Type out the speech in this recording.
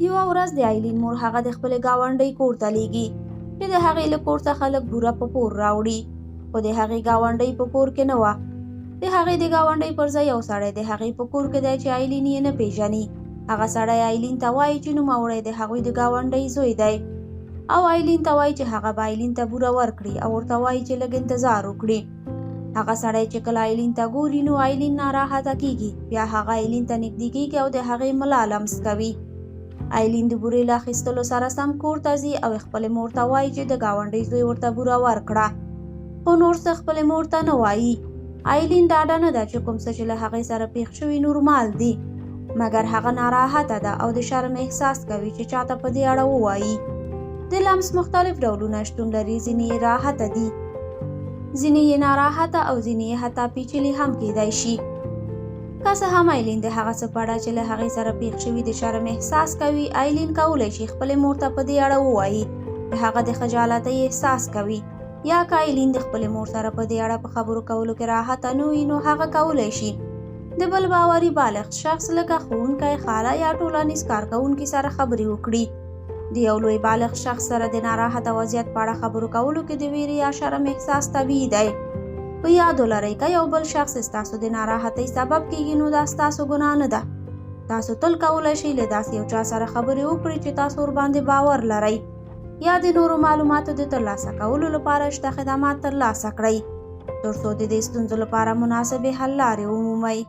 یوه ورځ د آیلین مور هغه د خپلې ګاونډۍ کور ته لیږي چې د هغې له کور څخه لږ بوره په پور راوړي. خو د هغې ګاونډۍ په کور کې نه وه. د هغې د ګاونډۍ پر ځای یو سړی د هغې په کور کې دی چې آیلین یې نه پیژني هغه سړی آیلین ته وایي چې نوموړی د هغوی د ګاونډۍ زوی دی. او آیلین ته وایي چې هغه به آیلین ته بوره ورکړي او ورته وایي چې لږ انتظار وکړي. هغه سړی چې کله آیلین ته ګوري نو آیلین ناراحته کیږي بیا هغه آیلین ته نږدې کیږي او د هغې ملا لمس کوي آیلین د بورې له اخیستلو سره سم کور ته ځي او خپلې مور ته وایي چې د ګاونډۍ زوی ورته بوره ورکړه. خو نور څه خپلې مور ته نه وایي. آیلین ډاډه نه ده چې کوم څه چې له هغې سره پیښ شوي نورمال دي. مګر هغه ناراحته ده او د شرم احساس کوي چې چاته په دې اړه ووایي. د لمس مختلف ډولونه شتون لري ځینې راحته دي. ځینې یې ناراحته او ځینې یې حتی پیچلي هم کیدای شي که څه هم آیلین د هغه څه په اړه چې له هغې سره پیښ شوي د شرم احساس کوي آیلین کولی شي خپلې مور ته په دې اړه ووایي. چې هغه د خجالتۍ احساس کوي. یا که آیلین د خپلې مور سره په دې اړه په خبرو کولو کې راحته نه وي نو هغه کولی شي. د بل باوري بالغ شخص لکه ښوونکی خاله یا ټولنیز کارکوونکي سره خبرې وکړي. د یو لوی بالغ شخص سره د ناراحته وضعیت په اړه خبرو کولو کې د ویرې یا شرم احساس طبیعي دی په یاد ولرئ که یو بل شخص ستاسو د ناراحتۍ سبب کیږي نو دا ستاسو ګناه نه ده. تاسو تل کولی شئ له داسې یو چا سره خبرې وکړئ چې تاسو ورباندې باور لرئ. یا د نورو معلوماتو د ترلاسه کولو لپاره شته خدمات ترلاسه کړئ. ترڅو د دې ستونزو لپاره مناسبې حل لارې ومومئ